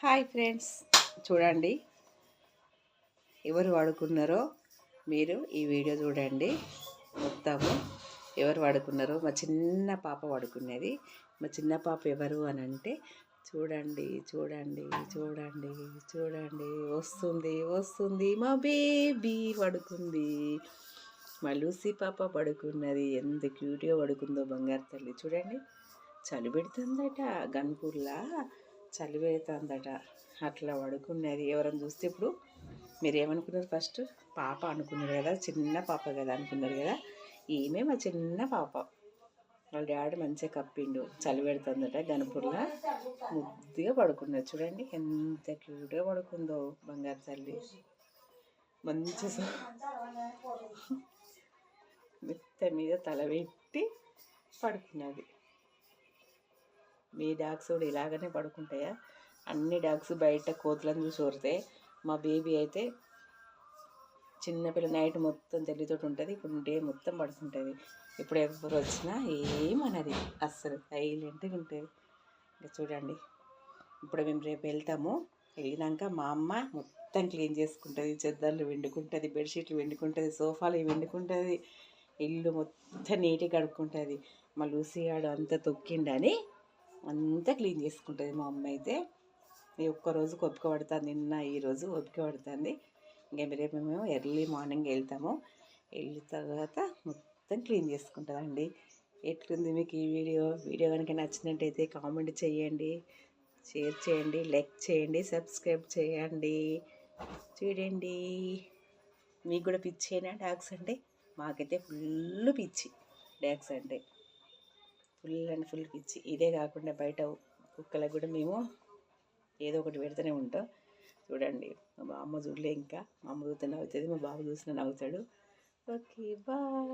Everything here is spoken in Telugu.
Hi friends. చూడండి. ఎవరు వాడుకున్నారో మీరు ఈ వీడియో చూడండి. మొత్తము ఎవరు వాడుకున్నారో మా చిన్న పాప వాడుకునేది. మా చిన్న పాప ఎవరు అని అంటే చూడండి చూడండి చూడండి చూడండి వస్తుంది వస్తుంది మా బేబీ పడుకుంది. మా లూసీ పాప పడుకున్నది. ఎంత క్యూట్గా పడుకుందో బంగారు తల్లి. చూడండి. చలి పెడుతుందట గన్పూర్లా చలివేతుందట. అట్లా పడుకున్నది. ఎవరైనా చూస్తే ఇప్పుడు మీరు ఏమనుకున్నారు ఫస్ట్? పాప అనుకున్నారు కదా చిన్న పాప కదా అనుకున్నారు కదా. ఈమె మా చిన్న పాప. వాళ్ళ డాడీ మంచిగా కప్పిండు. చలి పెడుతుందట గణపూర్లో. ముద్దుగా పడుకున్నది చూడండి ఎంత క్యూట్గా పడుకుందో బంగారు తల్లి. మంచి మెత్త మీద తల పెట్టి పడుకున్నది. మీ డాగ్స్ కూడా ఇలాగనే పడుకుంటాయా? అన్ని డాగ్స్ బయట కోతులను చూసి ఓరితే మా బేబీ అయితే చిన్నపిల్ల నైట్ మొత్తం తెలివితోటి ఉంటుంది ఇప్పుడు డే మొత్తం పడుకుంటుంది. ఇప్పుడు ఎవరు వచ్చినా ఏమన్నది అస్సలు సైలెంట్గా ఉంటుంది. ఇంకా చూడండి ఇప్పుడు మేము రేపు వెళ్తాము. వెళ్ళినాక మా అమ్మ మొత్తం క్లీన్ చేసుకుంటుంది చెద్దర్లు వండుకుంటుంది బెడ్షీట్లు వండుకుంటుంది సోఫాలు వండుకుంటుంది ఇల్లు మొత్తం నీట్గా కడుక్కుంటుంది. మా లూసియాడు అంతా తొక్కిండని అంతా క్లీన్ చేసుకుంటుంది మా అమ్మ అయితే. ఈ ఒక్కరోజు ఒప్పుక పడుతుంది నిన్న ఈరోజు ఒప్పుక పడుతుంది. ఇంకా రేపు మేము ఎర్లీ మార్నింగ్ వెళ్తాము. వెళ్ళిన తర్వాత మొత్తం క్లీన్ చేసుకుంటుందండి ఎట్లుంది మీకు ఈ వీడియో? వీడియో కనుక నచ్చినట్టయితే కామెంట్ చేయండి షేర్ చేయండి లైక్ చేయండి సబ్స్క్రైబ్ చేయండి. చూడండి మీకు కూడా పిచ్చేనా డాగ్స్ అంటే? మాకైతే ఫుల్ పిచ్చి డాగ్స్ అంటే. ఫుల్ అండ్ ఫుల్ పిచ్చి ఇదే కాకుండా బయట కుక్కలకు కూడా మేము ఏదో ఒకటి పెడుతూనే ఉంటాం. చూడండి మా అమ్మ చూడలే ఇంకా. మా అమ్మ చూస్తే నవ్వుతుంది మా బాబు చూసిన నవ్వుతాడు. Okay bye.